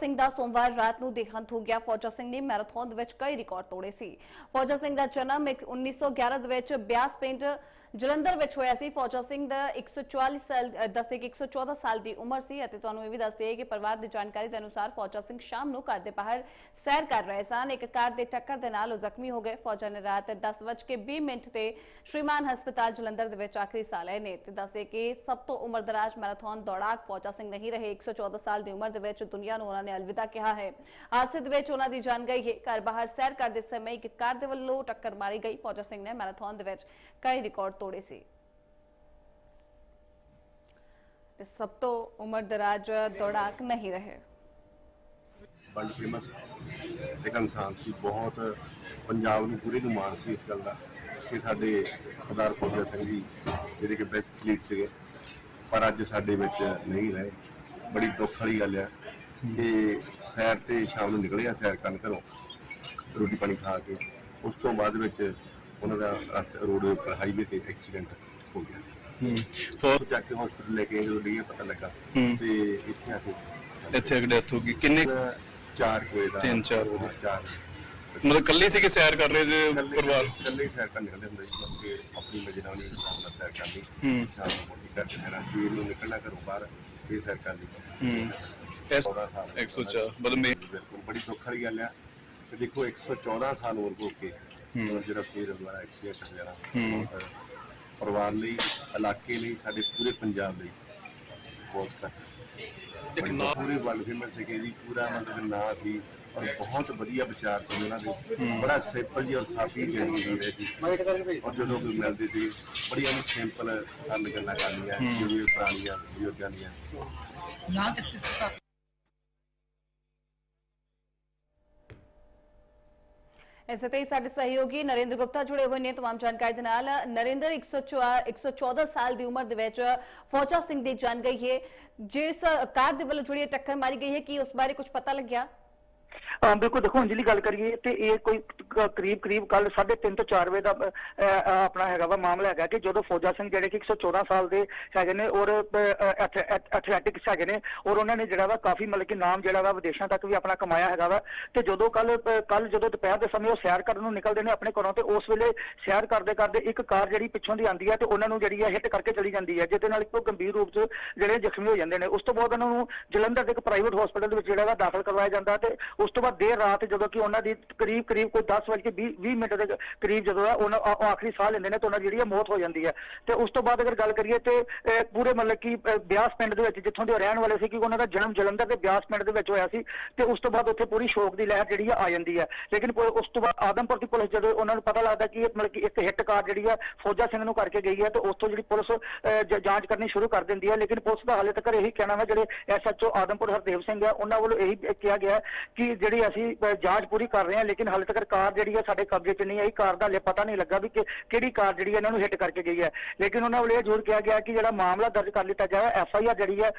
ਸਿੰਘ ਦਾ ਸੋਮਵਾਰ ਰਾਤ ਨੂੰ ਦੇਹਾਂਤ ਹੋ ਗਿਆ। ਫੌਜਾ ਸਿੰਘ ਨੇ ਮੈਰਾਥਨ ਦੇ ਵਿੱਚ ਕਈ ਰਿਕਾਰਡ ਤੋੜੇ ਸੀ। ਫੌਜਾ ਸਿੰਘ ਦਾ ਜਨਮ ਇੱਕ 1911 ਦੇ ਵਿੱਚ ਬਿਆਸ ਪਿੰਡ ਜਲੰਧਰ ਵਿੱਚ ਹੋਇਆ ਸੀ। ਫੌਜਾ ਸਿੰਘ ਦਾ 144 ਸਾਲ ਅ, ਦੱਸੇ ਕਿ 114 ਸਾਲ ਦੀ ਉਮਰ ਸੀ ਅਤੇ ਤੁਹਾਨੂੰ ਇਹ ਵੀ ਦੱਸਦੇ ਕਿ ਪਰਿਵਾਰ ਦੀ ਜਾਣਕਾਰੀ ਦੇ ਅਨੁਸਾਰ ਫੌਜਾ ਸਿੰਘ ਸ਼ਾਮ ਨੂੰ ਘਰ ਦੇ ਬਾਹਰ ਸੈਰ ਕਰ ਰਹੇ ਸਨ। ਇੱਕ ਕਾਰ ਦੇ ਟੱਕਰ ਦੇ ਨਾਲ ਉਹ ਜ਼ਖਮੀ ਹੋ ਗਏ। ਫੌਜਾ ਨੇ ਰਾਤ 10:20 ਮਿੰਟ ਤੇ ਸ਼੍ਰੀਮਾਨ ਹਸਪਤਾਲ ਜਲੰਧਰ ਦੇ ਵਿੱਚ ਆਖਰੀ ਸਾਹ ਲਏ ਨੇ ਤੇ ਦੱਸੇ ਕਿ ਸਭ ਤੋਂ ਉਮਰਦਰਾਜ ਮੈਰਾਥਨ ਦੌੜਾਕ ਫੌਜਾ ਸਿੰਘ ਨਹੀਂ ਰਹੇ। 114 ਸਾਲ ਦੀ ਉਮਰ ਦੇ ਵਿੱਚ ਦੁਨੀਆ ਨੂੰ ਉਹਨਾਂ ਨੇ ਅਲਵਿਦਾ ਕਿਹਾ ਹੈ। ਹਾਦਸੇ ਦੇ ਵਿੱਚ ਉਹਨਾਂ ਦੀ ਜਾਨ ਗਈ ਹੈ। ਘਰ ਬਾਹਰ ਸੈਰ ਕਰਦੇ ਸਮੇਂ ਇੱਕ ਕਾਰ ਦੇ ਵੱਲੋਂ ਟੱਕਰ ਮਾਰੀ ਗਈ। ਫੌਜਾ ਸਿੰਘ ਨੇ ਮੈਰਾਥਨ ਦੇ ਵਿੱਚ ਕਈ ਰਿਕਾਰਡ ਤੋੜੇ ਸੀ ਤੇ ਸਭ ਤੋਂ ਉਮਰਦਰਾਜ ਦੌੜਾਕ ਨਹੀਂ ਰਹੇ ਵਰਲਡ ਫੇਮਸ ਇੱਕ ਇਨਸਾਨ ਸੀ ਬਹੁਤ ਪੰਜਾਬ ਨੂੰ ਪੂਰੇ ਨੂੰ ਮਾਣ ਸੀ ਇਸ ਗੱਲ ਦਾ ਕਿ ਸਾਡੇ ਸਰਦਾਰ ਫੌਜਾ ਸਿੰਘ ਜੀ ਜਿਹੜੇ ਕਿ ਬੈਸਟ ਫਲੀਟ ਸੀਗੇ ਪਰ ਅੱਜ ਸਾਡੇ ਵਿੱਚ ਨਹੀਂ ਰਹੇ ਬੜੀ ਦੁੱਖ ਵਾਲੀ ਗੱਲ ਹੈ ਕਿ ਸੈਰ ਤੇ ਸ਼ਾਮ ਨੂੰ ਨਿਕਲਿਆ ਸੈਰ ਕਰਨ ਘਰੋਂ ਰੋਟੀ ਪਾਣੀ ਖਾ ਕੇ ਉਸ ਤੋਂ ਬਾਅਦ ਵਿੱਚ ਉਹਨਾਂ ਦਾ ਰੋਡ ਉੱਪਰ ਹਾਈਵੇ ਤੇ ਐਕਸੀਡੈਂਟ ਹੋ ਗਿਆ ਹੋਰ ਉਹ ਜਾ ਕੇ ਹਸਪੀਟਲ ਲੈ ਕੇ ਜਦੋਂ ਲਈ ਪਤਾ ਲੱਗਾ ਹੂੰ। ਤੇ ਇੱਥੇ ਆ ਕੇ ਇੱਥੇ ਅਗਲੇ ਡੈਥ ਹੋ ਗਈ ਕਿੰਨੇ ਚਾਰ ਕੁ ਦਾ ਤਿੰਨ, ਚਾਰ ਵਜੇ। ਹਾਂ, ਚਾਰ ਮਤਲਬ ਕੱਲੀ ਸੀ ਕਿ ਸੈਰ ਕਰ ਰਹੇ ਜੇ ਇਕੱਲੇ- ਪਰਿਵਾਰ ਇਕੱਲੇ ਹੀ ਸੈਰ ਕਰਨ ਨਿਕਲਦੇ ਹੁੰਦੇ ਸੀ ਕਿਉਂਕਿ ਆਪਣੀ ਮਰਜ਼ੀ ਨਾਲ ਨਹੀਂ ਸੈਰ ਕਰਨੀ ਹੂੰ। ਸ਼ਾਮ ਨੂੰ ਮੋਟੀ ਕਰਕੇ ਮੇਰਾ ਸਰੀਰ ਨੂੰ ਨਿਕਲਣਾ ਘਰੋਂ ਬਾਹਰ ਫਿਰ ਸੈਰ ਕਰਨੀ ਹੂੰ ਇਸ 14 ਸਾਲ 104 ਮਤਲਬ ਮੇ ਬਿਲਕੁਲ ਬੜੀ ਦੁੱਖ ਵਾਲੀ ਗੱਲ ਆ ਤੇ ਦੇਖੋ 114 ਸਾਲ ਉਮਰ ਹੋ ਕੇ ਹੂੰ। ਜਿਹੜਾ ਫਿਰ ਦੁਬਾਰਾ ਐਕਸੀਡੈਂਟ ਹੋ ਜਾਣਾ ਹੂੰ। ਬਹੁਤ ਪਰਿਵਾਰ ਲਈ ਇਲਾਕੇ ਲਈ ਸਾਡੇ ਪੂਰੇ ਪੰਜਾਬ ਲਈ ਬਹੁਤ ਤੱਕ ਇੱਕ ਨਾ ਪੂਰੀ ਵਰਲਡ ਫੇਮਸ ਸੀਗੇ ਜੀ ਪੂਰਾ ਮਤਲਬ ਨਾਂ ਸੀ ਔਰ ਬਹੁਤ ਵਧੀਆ ਵਿਚਾਰ ਸੀ ਉਹਨਾਂ ਦੇ। ਬੜਾ ਸਿੰਪਲ ਜੀ ਔਰ ਸਾਫੀ ਜ਼ਿੰਦਗੀ ਜੀ ਰਹੇ ਸੀ ਔਰ ਜਦੋਂ ਵੀ ਮਿਲਦੇ ਸੀ ਬੜੀਆਂ ਨੂੰ ਸਿੰਪਲ ਗੱਲ ਗੱਲਾਂ ਕਰਨੀਆਂ ਜਿਵੇਂ ਪੁਰਾਣੀਆਂ ਬਜ਼ੁਰਗਾਂ ਦੀਆਂ। ਇਸੇ ਤੇ ਹੀ ਸਾਡੇ ਸਹਿਯੋਗੀ ਨਰਿੰਦਰ ਗੁਪਤਾ ਜੁੜੇ ਹੋਏ ਨੇ तमाम ਜਾਣਕਾਰੀ ਦੇ ਨਾਲ ਨਰਿੰਦਰ 114 114 ਸਾਲ ਦੀ ਉਮਰ ਦੇ ਵਿੱਚ ਫੌਜਾ ਸਿੰਘ ਦੀ ਜਾਨ ਗਈ ਹੈ ਜਿਸ ਕਾਰ ਦੇ ਵੱਲੋਂ ਜਿਹੜੀ ਇਹ ਟੱਕਰ ਮਾਰੀ ਗਈ ਹੈ ਕੀ ਉਸ ਬਾਰੇ ਕੁਝ ਪਤਾ ਲੱਗਿਆ ਹਾਂ ਬਿਲਕੁਲ ਦੇਖੋ, ਅੰਜਲੀ ਗੱਲ ਕਰੀਏ ਤੇ ਇਹ ਕੋਈ ਕ- ਕਰੀਬ ਕਰੀਬ ਕੱਲ 3:30 ਤੋਂ 4 ਵਜੇ ਦਾ ਆਪਣਾ ਹੈਗਾ ਵਾ ਮਾਮਲਾ ਹੈਗਾ ਕਿ ਜਦੋਂ ਫੌਜਾ ਸਿੰਘ ਜਿਹੜੇ ਕਿ 114 ਸਾਲ ਦੇ ਹੈਗੇ ਨੇ ਔਰ ਐਥਲੈਟਿਕਸ ਹੈਗੇ ਨੇ ਔਰ ਉਹਨਾਂ ਨੇ ਜਿਹੜਾ ਵਾ ਕਾਫੀ ਮਤਲਬ ਕਿ ਨਾਮ ਜਿਹੜਾ ਵਾ ਵਿਦੇਸ਼ਾਂ ਤੱਕ ਵੀ ਆਪਣਾ ਕਮਾਇਆ ਹੈਗਾ ਵਾ ਤੇ ਜਦੋਂ ਕੱਲ ਕੱਲ ਜਦੋਂ ਦੁਪਹਿਰ ਦੇ ਸਮੇਂ ਉਹ ਸੈਰ ਕਰਨ ਨੂੰ ਨਿਕਲਦੇ ਨੇ ਆਪਣੇ ਘਰੋਂ ਤੇ ਉਸ ਵੇਲੇ ਸੈਰ ਕਰਦੇ ਕਰਦੇ ਇੱਕ ਕਾਰ ਜਿਹੜੀ ਪਿੱਛੋਂ ਦੀ ਆਂਦੀ ਹੈ ਤੇ ਉਹਨਾਂ ਨੂੰ ਜਿਹੜੀ ਹੈ ਹਿੱਟ ਕਰਕੇ ਚਲੀ ਜਾਂਦੀ ਹੈ ਜਿਹਦੇ ਨਾਲ ਇੱਕ ਉਹ ਗੰਭੀਰ ਰੂਪ 'ਚ ਜਿਹੜੇ ਜ਼ਖਮੀ ਹੋ ਜਾਂਦੇ ਨੇ। ਉਸ ਤੋਂ ਬਾਅਦ ਉਹਨਾਂ ਨੂੰ ਜਲੰਧਰ ਦੇ ਇੱਕ ਪ੍ਰਾਈਵੇਟ ਹਸਪੀਟਲ ਦੇ ਵਿੱਚ ਜਿਹੜਾ ਵਾ ਦਾਖਲ ਕਰਵਾਇਆ ਜਾਂਦਾ ਤੇ ਉਸ ਤੋਂ ਬਾਅਦ ਦੇਰ ਰਾਤ ਜਦੋਂ ਕਿ ਉਹਨਾਂ ਦੀ ਕਰੀਬ ਕਰੀਬ ਕੋਈ 10 ਵਜੇ 20 20 ਮਿੰਟ ਦੇ ਕਰੀਬ ਜਦੋਂ ਆ, ਉਹਨਾਂ ਆਖਰੀ ਸਾਹ ਲੈਂਦੇ ਨੇ ਤਾਂ ਉਹਨਾਂ ਦੀ ਜਿਹੜੀ ਹੈ ਮੌਤ ਹੋ ਜਾਂਦੀ ਹੈ। ਤੇ ਉਸ ਤੋਂ ਬਾਅਦ ਅਗਰ ਗੱਲ ਕਰੀਏ ਤੇ ਪੂਰੇ ਮਤਲਬ ਕਿ ਬਿਆਸ ਪਿੰਡ ਦੇ ਵਿੱਚ ਜਿੱਥੋਂ ਦੇ ਉਹ ਰਹਿਣ ਵਾਲੇ ਸੀ, ਕਿ ਉਹਨਾਂ ਦਾ ਜਨਮ ਜਲੰਧਰ ਦੇ ਬਿਆਸ ਪਿੰਡ ਦੇ ਵਿੱਚ ਹੋਇਆ ਸੀ, ਤੇ ਉਸ ਤੋਂ ਬਾਅਦ ਉੱਥੇ ਪੂਰੀ ਸ਼ੋਕ ਦੀ ਲਹਿਰ ਜਿਹੜੀ ਆ ਜਾਂਦੀ ਹੈ। ਲੇਕਿਨ ਪੁ- ਉਸ ਤੋਂ ਬਾਅਦ ਆਦਮਪੁਰ ਦੀ ਪੁਲਿਸ ਜਦੋਂ ਉਹਨਾਂ ਨੂੰ ਪਤਾ ਲੱਗਦਾ ਕਿ ਇਹ ਮਤਲਬ ਕਿ ਇੱਕ ਹਿੱਟ ਕਾਰ ਜਿਹੜੀ ਹੈ ਫੌਜਾ ਸਿੰਘ ਨੂੰ ਕਰਕੇ ਗਈ ਹੈ, ਤੇ ਉਸ ਤੋਂ ਜਿਹੜੀ ਪੁਲਿਸ ਜਾਂਚ ਕਰਨੀ ਸ਼ੁਰੂ ਕਰ ਦਿੰਦੀ ਹੈ। ਲੇਕਿਨ ਪੁਲਿਸ ਦਾ ਹਾਲੇ ਤੱਕ ਇਹੀ ਕਹਿਣਾ ਵਾ, ਜਿਹੜੇ ਐਸਐਚਓ ਆਦਮਪੁਰ ਹਰਦੇਵ ਸਿੰਘ ਹੈ ਉਹਨਾਂ ਵੱਲੋਂ ਇਹੀ ਕਿਹਾ ਗਿਆ ਕਿ ਜਿਹੜੀ ਅਸੀਂ ਜਾਂਚ ਪੂਰੀ ਕਰ ਰਹੇ ਹਾਂ, ਲੇਕਿਨ ਹਾਲੇ ਤੱਕ ਕਾਰ ਜਿਹੜੀ ਹੈ ਸਾਡੇ ਕਬਜ਼ੇ 'ਚ ਨਹੀਂ ਆਈ। ਕਾਰ ਦਾ ਹਲੇ ਪਤਾ ਨਹੀਂ ਲੱਗਾ ਵੀ ਕਿ ਕਿਹੜੀ ਕਾਰ ਜਿਹੜੀ ਹੈ ਇਹਨਾਂ ਨੂੰ ਹਿੱਟ ਕਰਕੇ ਗਈ ਹੈ। ਲੇਕਿਨ ਉਹਨਾਂ ਵੱਲੋਂ ਇਹ ਜ਼ਰੂਰ ਕਿਹਾ ਗਿਆ ਕਿ ਜਿਹੜਾ ਮਾਮਲਾ ਦਰਜ ਕਰ ਲਿੱਤਾ ਜਾਵੇ ਐਫ ਆਈ ਆਰ ਜਿਹੜੀ ਹੈ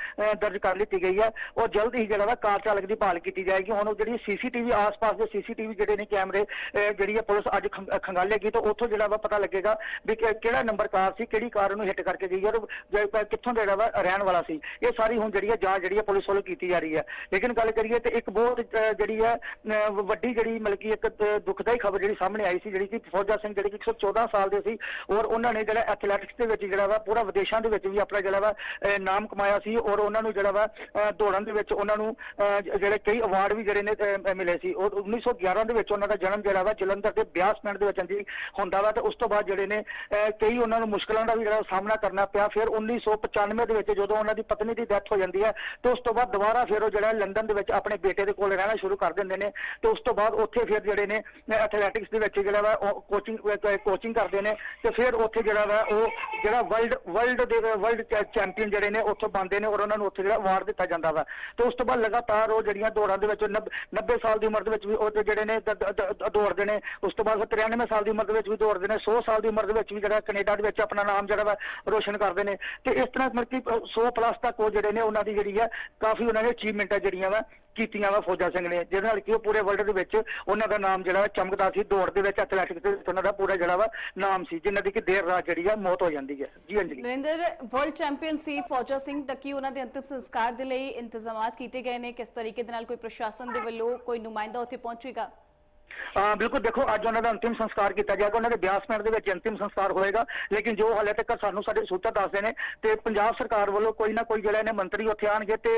ਦਰਜ ਕਰ ਲਿੱਤੀ ਗਈ ਹੈ। ਉਹ ਜਲਦ ਹੀ ਜਿਹੜਾ ਵਾ ਕਾਰ ਚਾਲਕ ਦੀ ਭਾਲ ਕੀਤੀ ਜਾਏਗੀ। ਹੁਣ ਉਹ ਜਿਹੜੀ ਸੀਸੀਟੀਵੀ ਆਸ-ਪਾਸ ਦੇ ਸੀਸੀਟੀਵੀ ਜਿਹੜੇ ਨੇ ਕੈਮਰੇ ਜਿਹੜੀ ਹੈ ਪੁਲਿਸ ਅੱਜ ਖੰ- ਖੰਗਾਲੇਗੀ ਤਾਂ ਉੱਥੋਂ ਜਿਹੜਾ ਵਾ ਪਤਾ ਲੱਗੇਗਾ ਵੀ ਕਿਹੜਾ ਨੰਬਰ ਕਾਰ ਸੀ, ਕਿਹੜੀ ਕਾਰ ਨੂੰ ਹਿੱਟ ਕਰਕੇ ਗਈ ਹੈ ਔਰ ਕਿੱਥੋਂ ਦਾ ਜਿਹੜਾ ਵਾ ਰਹਿਣ ਵਾਲਾ ਸੀ। ਇਹ ਸਾਰੀ ਹੁਣ ਜਿਹੜੀ ਹੈ ਜਾਂਚ ਜਿਹੜੀ ਹੈ ਪੁਲਿਸ ਵੱਲੋਂ ਕੀਤੀ ਜਾ ਰਹੀ ਹੈ। ਲੇਕਿਨ ਗੱਲ ਕਰੀਏ ਤੇ ਇੱਕ ਬਹੁਤ ਜਿਹੜੀ ਹੈ ਅਹ, ਵੱਡੀ ਜਿਹੜੀ ਮਤਲਬ ਕਿ ਇੱਕ ਅਹ, ਦੁਖਦਾਈ ਖਬਰ ਜਿਹੜੀ ਸਾਹਮਣੇ ਆਈ ਸੀ ਜਿਹੜੀ ਕਿ ਫੌਜਾ ਸਿੰਘ ਜਿਹੜੇ ਕਿ 114 ਸਾਲ ਦੇ ਸੀ ਔਰ ਉਹਨਾਂ ਨੇ ਜਿਹੜਾ ਐਥਲੈਟਿਕਸ ਦੇ ਵਿੱਚ ਜਿਹੜਾ ਵਾ ਪੂਰਾ ਵਿਦੇਸ਼ਾਂ ਦੇ ਵਿੱਚ ਵੀ ਆਪਣਾ ਜਿਹੜਾ ਵਾ ਨਾਮ ਕਮਾਇਆ ਸੀ ਔਰ ਉਹਨਾਂ ਨੂੰ ਜਿਹੜਾ ਵਾ ਦੌੜਨ ਦੇ ਵਿੱਚ ਉਹਨਾਂ ਨੂੰ ਅਹ, ਜਿਹੜੇ ਕਈ ਅਵਾਰਡ ਵੀ ਜਿਹੜੇ ਨੇ ਮਿਲੇ ਸੀ ਔਰ 1911 ਦੇ ਵਿੱਚ ਉਹਨਾਂ ਦਾ ਜਨਮ ਜਿਹੜਾ ਵਾ ਜਲੰਧਰ ਦੇ ਬਿਆਸ ਪਿੰਡ ਦੇ ਵਿੱਚ ਜੀ ਹੁੰਦਾ ਵਾ ਤੇ ਉਸ ਤੋਂ ਬਾਅਦ ਜਿਹੜੇ ਨੇ ਅਹ, ਕਈ ਉਹਨਾਂ ਨੂੰ ਮੁਸ਼ਕਲਾਂ ਦਾ ਵੀ ਜਿਹੜਾ ਸਾਹਮਣਾ ਕਰਨਾ ਪਿਆ ਫਿਰ 1995 ਦੇ ਵਿੱਚ ਜਦੋਂ ਉਹਨਾਂ ਦੀ ਪਤਨੀ ਦੀ ਡੈਥ ਹੋ ਜਾਂਦੀ ਹੈ ਤੇ ਉਸ ਤੋਂ ਬਾਅਦ ਦੁਬਾਰਾ ਫਿਰ ਉਹ ਜਿਹੜਾ ਲੰਡਨ ਦੇ ਵਿੱਚ ਆਪਣੇ ਬੇਟੇ ਦੇ ਕੋਲ ਰਹਿਣਾ ਸ਼ੁਰੂ ਕਰ ਦਿੰਦੇ ਨੇ ਤੇ ਉਸ ਤੋਂ ਬਾਅਦ ਉੱਥੇ ਫਿਰ ਜਿਹੜੇ ਨੇ ਐਥਲੈਟਿਕਸ ਦੇ ਵਿੱਚ ਜਿਹੜਾ ਵਾ ਕੋਚਿੰਗ ਕੋਚਿੰਗ ਕਰਦੇ ਨੇ ਤੇ ਫਿਰ ਉੱਥੇ ਜਿਹੜਾ ਵਾ ਉਹ ਜਿਹੜਾ ਵਰਲਡ ਵਰਲਡ ਦੇ ਵਰਲਡ ਚੈਂਪੀਅਨ ਜਿਹੜੇ ਨੇ ਉੱਥੋਂ ਬਣਦੇ ਨੇ ਔਰ ਉਹਨਾਂ ਨੂੰ ਉੱਥੇ ਜਿਹੜਾ ਅਵਾਰਡ ਦਿੱਤਾ ਜਾਂਦਾ ਵਾ। ਤੇ ਉਸ ਤੋਂ ਬਾਅਦ ਲਗਾਤਾਰ ਉਹ ਜਿਹੜੀਆਂ ਦੌੜਾਂ ਦੇ ਵਿੱਚ 90 ਸਾਲ ਦੀ ਉਮਰ ਦੇ ਵਿੱਚ ਵੀ ਉਹ ਜਿਹੜੇ ਨੇ ਦੌੜਦੇ ਨੇ, ਉਸ ਤੋਂ ਬਾਅਦ ਫਿਰ 93 ਸਾਲ ਦੀ ਉਮਰ ਦੇ ਵਿੱਚ ਵੀ ਦੌੜਦੇ ਨੇ 100 ਸਾਲ ਦੀ ਉਮਰ ਦੇ ਵਿੱਚ ਵੀ ਜਿਹੜਾ ਕੈਨੇਡਾ ਦੇ ਵਿੱਚ ਆਪਣਾ ਨਾਮ ਜਿਹੜਾ ਵਾ ਰੋਸ਼ਨ ਕਰਦੇ ਨੇ। ਤੇ ਇਸ ਤਰ੍ਹਾਂ ਮਤਲਬ ਕਿ 100 ਪਲੱਸ ਤੱਕ ਉਹ ਜਿਹੜੇ ਨੇ ਉਹਨਾਂ ਦੀ ਜਿਹੜੀ ਹੈ ਕਾਫੀ ਉਹਨਾਂ ਦੀ ਅਚੀਵਮੈਂਟਾਂ ਜਿਹੜੀਆਂ ਵਾ। ਕੀਤੀਆਂ ਵਾ ਫੌਜਾ ਸਿੰਘ ਨੇ, ਜਿਹਦੇ ਨਾਲ ਕਿ ਉਹ ਪੂਰੇ ਵਰਲਡ ਦੇ ਵਿੱਚ ਉਹਨਾਂ ਦਾ ਨਾਮ ਜਿਹੜਾ ਚਮਕਦਾ ਸੀ, ਦੌੜ ਦੇ ਵਿੱਚ ਐਥਲੈਟਿਕਸ ਦੇ ਵਿੱਚ ਉਹਨਾਂ ਦਾ ਪੂਰਾ ਜਿਹੜਾ ਵਾ ਨਾਮ ਸੀ, ਜਿਨ੍ਹਾਂ ਦੀ ਕਿ ਦੇਰ ਰਾਤ ਜਿਹੜੀ ਆ ਮੌਤ ਹੋ ਜਾਂਦੀ ਹੈ। ਜੀ ਅੰਜਲੀ ਨਰਿੰਦਰ ਵਰਲਡ ਚੈਂਪੀਅਨ ਸੀ ਫੌਜਾ ਸਿੰਘ ਤੱਕ ਉਹਨਾਂ ਦੇ ਅੰਤਿਮ ਸੰਸਕਾਰ ਦੇ ਲਈ ਇੰਤਜ਼ਾਮਾਤ ਕੀਤੇ ਗਏ ਨੇ? ਕਿਸ ਤਰੀਕੇ ਦੇ ਨਾਲ ਕੋਈ ਪ੍ਰਸ਼ਾਸਨ ਦੇ ਵੱਲੋਂ ਕੋਈ ਨੁਮਾਇੰਦਾ ਉੱਥੇ ਪਹੁੰਚੇਗਾ? ਬਿਲਕੁਲ ਦੇਖੋ, ਅੱਜ ਉਹਨਾਂ ਦਾ ਅੰਤਿਮ ਸੰਸਕਾਰ ਕੀਤਾ ਜਾਏਗਾ ਉਹਨਾਂ ਦੇ ਬਿਆਸ ਪਿੰਡ ਦੇ ਵਿੱਚ ਅੰਤਿਮ ਸੰਸਕਾਰ ਹੋਏਗਾ। ਲੇਕਿਨ ਜੋ ਹਾਲੇ ਤੱਕ ਸਾਨੂੰ ਸਾਡੇ ਸੂਤਰ ਦੱਸਦੇ ਨੇ ਤੇ ਪੰਜਾਬ ਸਰਕਾਰ ਵੱਲੋਂ ਕੋਈ ਨਾ ਕੋਈ ਜਿਹੜਾ ਨੇ ਮੰਤਰੀ ਉੱਥੇ ਆਣਗੇ ਤੇ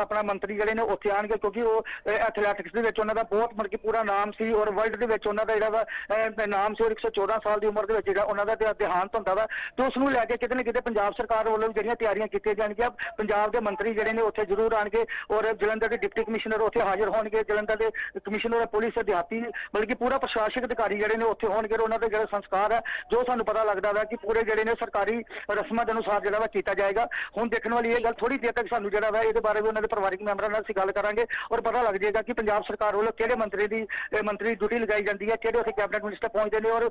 ਆਪਣਾ ਮੰਤਰੀ ਜਿਹੜੇ ਨੇ ਉੱਥੇ ਆਣਗੇ ਕਿਉਂਕਿ ਉਹ ਐਥਲੈਟਿਕਸ ਦੇ ਵਿੱਚ ਉਹਨਾਂ ਦਾ ਬਹੁਤ ਮਤਲਬ ਕਿ ਪੂਰਾ ਨਾਮ ਸੀ ਔਰ ਵਰਲਡ ਦੇ ਵਿੱਚ ਉਹਨਾਂ ਦਾ ਜਿਹੜਾ ਵਾ ਨਾਮ ਸੀ ਔਰ 114 ਸਾਲ ਦੀ ਉਮਰ ਦੇ ਵਿੱਚ ਜਿਹੜਾ ਉਹਨਾਂ ਦਾ ਤੇ ਦੇਹਾਂਤ ਹੁੰਦਾ ਵਾ, ਤੇ ਉਸ ਨੂੰ ਲੈ ਕੇ ਕਿਤੇ ਨਾ ਕਿਤੇ ਪੰਜਾਬ ਸਰਕਾਰ ਵੱਲੋਂ ਵੀ ਜਿਹੜੀਆਂ ਤਿਆਰੀਆਂ ਕੀਤੀਆਂ ਜਾਣਗੀਆਂ। ਪੰਜਾਬ ਦੇ ਮੰਤਰੀ ਜਿਹੜੇ ਨੇ ਉੱਥੇ ਜ਼ਰੂਰ ਆਣਗੇ ਔਰ ਜਲੰਧਰ ਦੇ ਡਿਪਟੀ ਕਮਿਸ਼ਨਰ ਉੱਥੇ ਹਾਜ਼ਰ ਹੋਣਗੇ, ਜਲੰਧਰ ਦੇ ਕਮਿਸ਼ਨਰ, ਪੁਲਿਸ ਦਿਹਾਤੀ ਬਲਕਿ ਪੂਰਾ ਪ੍ਰਸ਼ਾਸਕ ਅਧਿਕਾਰੀ ਜਿਹੜੇ ਨੇ ਉੱਥੇ ਹੋਣਗੇ ਉਹਨਾਂ ਦੇ ਜਿਹੜਾ ਸੰਸਕਾਰ ਹੈ ਜੋ ਸਾਨੂੰ ਪਤਾ ਲੱਗਦਾ ਵਾ ਕਿ ਪੂਰੇ ਜਿਹੜੇ ਨੇ ਸਰਕਾਰੀ ਰਸਮਾਂ ਦੇ ਅਨੁਸਾਰ ਜਿਹੜਾ ਵਾ ਕੀਤਾ ਜਾਏਗਾ। ਹੁਣ ਦੇਖਣ ਵਾਲੀ ਇਹ ਗੱਲ ਥੋੜੀ ਦੇਰ ਤੱਕ ਸਾਨੂੰ ਜਿਹੜਾ ਵਾ ਇਹਦੇ ਬਾਰੇ ਵੀ ਉਹਨਾਂ ਦੇ ਪਰਿਵਾਰਕ ਮੈਂਬਰਾਂ ਨਾਲ ਅਸੀਂ ਗੱਲ ਕਰਾਂਗੇ ਔਰ ਪਤਾ ਲੱਗ ਜਾਏਗਾ ਕਿ ਪੰਜਾਬ ਸਰਕਾਰ ਵੱਲੋਂ ਕਿਹੜੇ ਮੰਤਰੀ ਦੀ ਅਹ, ਮੰਤਰੀ ਡਿਊਟੀ ਲਗਾਈ ਜਾਂਦੀ ਹੈ ਕਿਹੜੇ ਉੱਥੇ ਕੈਬਨਿਟ ਮਿਨਿਸਟਰ ਪਹੁੰਚਦੇ ਨੇ ਔਰ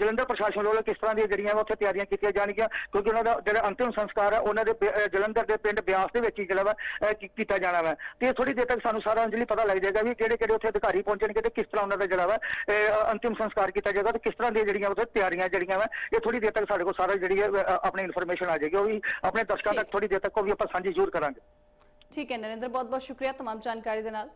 ਜਲੰਧਰ ਪ੍ਰਸ਼ਾਸਨ ਵੱਲੋਂ ਕਿਸ ਤਰ੍ਹਾਂ ਦੀਆਂ ਜਿਹੜੀਆਂ ਵਾ ਉੱਥੇ ਤਿਆਰੀਆਂ ਕੀਤੀਆਂ ਜਾਣਗੀਆਂ ਕਿਉਂਕਿ ਉਹਨਾਂ ਦਾ ਜਿਹੜਾ ਅੰਤਿਮ ਸੰਸਕਾਰ ਹੈ ਉਹਨਾਂ ਦੇ ਜਲੰਧਰ ਦੇ ਪਿੰਡ ਬਿਆਸ ਦੇ ਵਿੱਚ ਹੀ ਜਿਹੜਾ ਵਾ ਕੀਤਾ ਜਾਣਾ ਵਾ। ਤੇ ਥੋੜੀ ਦੇਰ ਤੱਕ ਸਾਨੂੰ ਸਾਰਾ ਅੰਜਲੀ ਪਤਾ ਲੱਗ ਜਾਏਗਾ ਵੀ ਕਿਹੜੇ ਕਿਹੜੇ ਉੱਥੇ ਅਧਿਕਾਰੀ ਪਹੁੰਚਣਗੇ ਤੇ ਕਿਸ ਤਰ੍ਹਾਂ ਉਹਨਾਂ ਦਾ ਜਿਹੜਾ ਵਾ ਅਹ, ਅੰਤਿਮ ਸੰਸਕਾਰ ਕੀਤਾ ਜਾਏਗਾ ਤੇ ਕਿਸ ਤਰ੍ਹਾਂ ਦੀਆਂ ਜਿਹੜੀਆਂ ਉੱਥੇ ਤਿਆਰੀਆਂ ਜਿਹੜੀਆਂ ਵਾ ਇਹ ਥੋੜੀ ਦੇਰ ਤੱਕ ਸਾਡੇ ਕੋਲ ਸਾਰਾ ਜਿਹੜੀ ਹੈ ਅਹ, ਆਪਣੀ ਇਨਫੋਰਮੇਸ਼ਨ ਆ ਜਾਏਗੀ ਉਹ ਵੀ ਆਪਣੇ ਦਰਸ਼ਕਾਂ ਤੱਕ ਥੋੜੀ ਦੇਰ ਤੱਕ ਉਹ ਵੀ ਆਪਾਂ ਸਾਂਝੀ ਜ਼ਰੂਰ ਕਰਾਂਗੇ ਠੀਕ ਹੈ ਨਰਿੰਦਰ ਬਹੁਤ ਬਹੁਤ ਸ਼ੁਕਰੀਆ तमाम ਜਾਣਕਾਰੀ ਦੇ ਨਾਲ